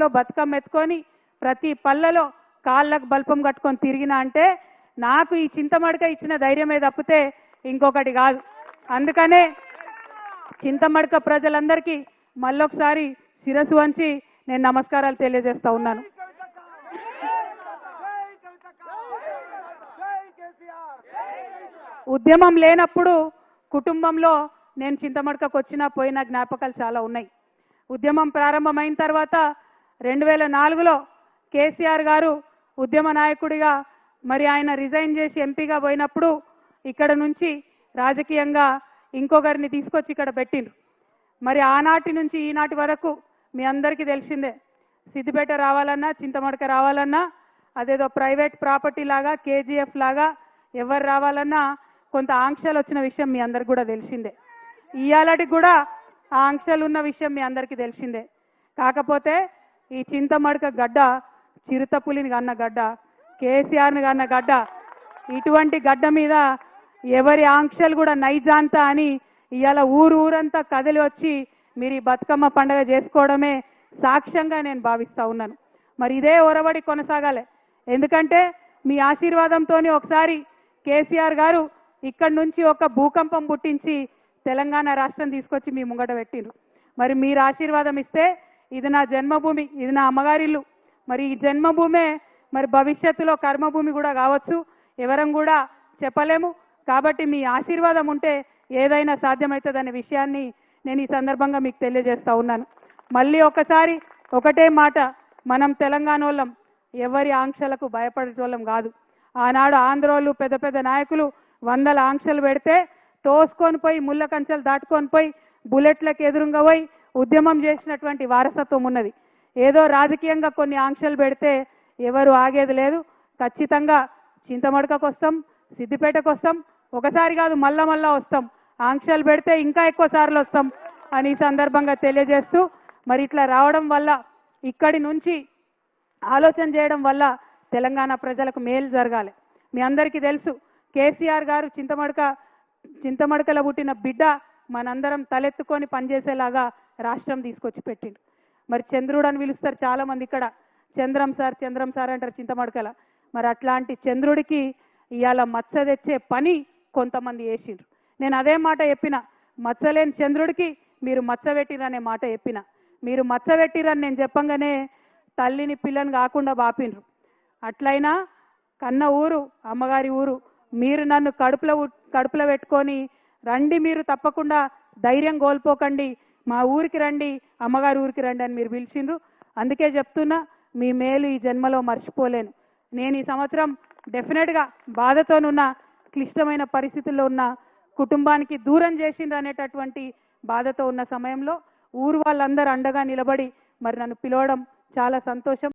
లో బతుకమ్మ ఎత్తుకొని ప్రతి పల్లెలో కాళ్ళకు బల్పం కట్టుకొని తిరిగినా అంటే నాకు ఈ చింతమడక ఇచ్చిన ధైర్యమే తప్పితే ఇంకొకటి కాదు. అందుకనే చింతమడక ప్రజలందరికీ మళ్ళొకసారి శిరస్సు వంచి నేను నమస్కారాలు తెలియజేస్తా ఉన్నాను. ఉద్యమం లేనప్పుడు కుటుంబంలో నేను చింతమడకకు వచ్చినా పోయిన జ్ఞాపకాలు చాలా ఉన్నాయి. ఉద్యమం ప్రారంభమైన తర్వాత రెండు వేల నాలుగులో కేసీఆర్ గారు ఉద్యమ నాయకుడిగా మరి ఆయన రిజైన్ చేసి ఎంపీగా పోయినప్పుడు ఇక్కడ నుంచి రాజకీయంగా ఇంకొకరిని తీసుకొచ్చి ఇక్కడ పెట్టిండ్రు. మరి ఆనాటి నుంచి ఈనాటి వరకు మీ అందరికీ తెలిసిందే సిద్దిపేట రావాలన్నా చింతమడక రావాలన్నా అదేదో ప్రైవేట్ ప్రాపర్టీ లాగా కేజీఎఫ్ లాగా ఎవరు రావాలన్నా కొంత ఆంక్షలు వచ్చిన విషయం మీ అందరికి కూడా తెలిసిందే. ఇయాలటికి కూడా ఆ ఆంక్షలు ఉన్న విషయం మీ అందరికీ తెలిసిందే. కాకపోతే ఈ చింతమడక గడ్డ చిరుతపులిని కన్న గడ్డ కేసీఆర్ని కన్న గడ్డ ఇటువంటి గడ్డ మీద ఎవరి ఆంక్షలు కూడా నైజాంత అని ఇవాళ ఊరు ఊరంతా కదిలి వచ్చి మీరు ఈ బతుకమ్మ పండగ చేసుకోవడమే సాక్ష్యంగా నేను భావిస్తా ఉన్నాను. మరి ఇదే ఒరబడి కొనసాగాలి. ఎందుకంటే మీ ఆశీర్వాదంతోని ఒకసారి కేసీఆర్ గారు ఇక్కడి నుంచి ఒక భూకంపం పుట్టించి తెలంగాణ రాష్ట్రం తీసుకొచ్చి మీ ముంగట పెట్టిండ్రు. మరి మీరు ఆశీర్వాదం ఇస్తే ఇది నా జన్మభూమి ఇది నా అమ్మగారిల్లు మరి ఈ జన్మభూమే మరి భవిష్యత్తులో కర్మభూమి కూడా కావచ్చు ఎవరం కూడా చెప్పలేము. కాబట్టి మీ ఆశీర్వాదం ఉంటే ఏదైనా సాధ్యమవుతుందనే విషయాన్ని నేను ఈ సందర్భంగా మీకు తెలియజేస్తా ఉన్నాను. మళ్ళీ ఒకసారి ఒకటే మాట మనం తెలంగాణ వాళ్ళం ఎవరి ఆంక్షలకు భయపడేటోళ్ళం కాదు. ఆనాడు ఆంధ్రోళ్ళు పెద్ద పెద్ద నాయకులు వందల ఆంక్షలు పెడితే తోసుకొని పోయి ముళ్ళ కంచెలు దాటుకొని పోయి బుల్లెట్లకు ఎదురుగా పోయి ఉద్యమం చేసినటువంటి వారసత్వం ఉన్నది. ఏదో రాజకీయంగా కొన్ని ఆంక్షలు పెడితే ఎవరు ఆగేది లేదు. ఖచ్చితంగా చింతమడకకు వస్తాం సిద్దిపేటకు వస్తాం ఒకసారి కాదు మళ్ళా మళ్ళా వస్తాం. ఆంక్షలు పెడితే ఇంకా ఎక్కువ సార్లు వస్తాం అని ఈ సందర్భంగా తెలియజేస్తూ మరి ఇట్లా రావడం వల్ల ఇక్కడి నుంచి ఆలోచన చేయడం వల్ల తెలంగాణ ప్రజలకు మేలు జరగాలి. మీ అందరికీ తెలుసు కేసీఆర్ గారు చింతమడక చింతమడకలో పుట్టిన బిడ్డ మనందరం తలెత్తుకొని పనిచేసేలాగా రాష్ట్రం తీసుకొచ్చి పెట్టిండు. మరి చంద్రుడు అని పిలుస్తారు చాలా మంది ఇక్కడ. చంద్రం సార్ చంద్రం సార్ అంటారు చింతమడకల. మరి అట్లాంటి చంద్రుడికి ఇవాళ మచ్చ తెచ్చే పని కొంతమంది వేసిండ్రు నేను అదే మాట చెప్పిన. మచ్చలేని చంద్రుడికి మీరు మచ్చ పెట్టిరనే మాట చెప్పిన. మీరు మచ్చ పెట్టిరని నేను చెప్పంగానే తల్లిని పిల్లని కాకుండా బాపిండ్రు. అట్లయినా కన్న ఊరు అమ్మగారి ఊరు మీరు నన్ను కడుపులో కడుపులో పెట్టుకొని రండి మీరు తప్పకుండా ధైర్యం కోల్పోకండి. మా ఊరికి రండి అమ్మగారి ఊరికి రండి అని మీరు పిలిచిండ్రు. అందుకే చెప్తున్నా మీ మేలు ఈ జన్మలో మర్చిపోలేను. నేను ఈ సంవత్సరం డెఫినెట్గా బాధతోనున్న క్లిష్టమైన పరిస్థితుల్లో ఉన్న కుటుంబానికి దూరం చేసిండ్రు అనేటటువంటి బాధతో ఉన్న సమయంలో ఊరు వాళ్ళందరూ అండగా నిలబడి మరి నన్ను పిలవడం చాలా సంతోషం.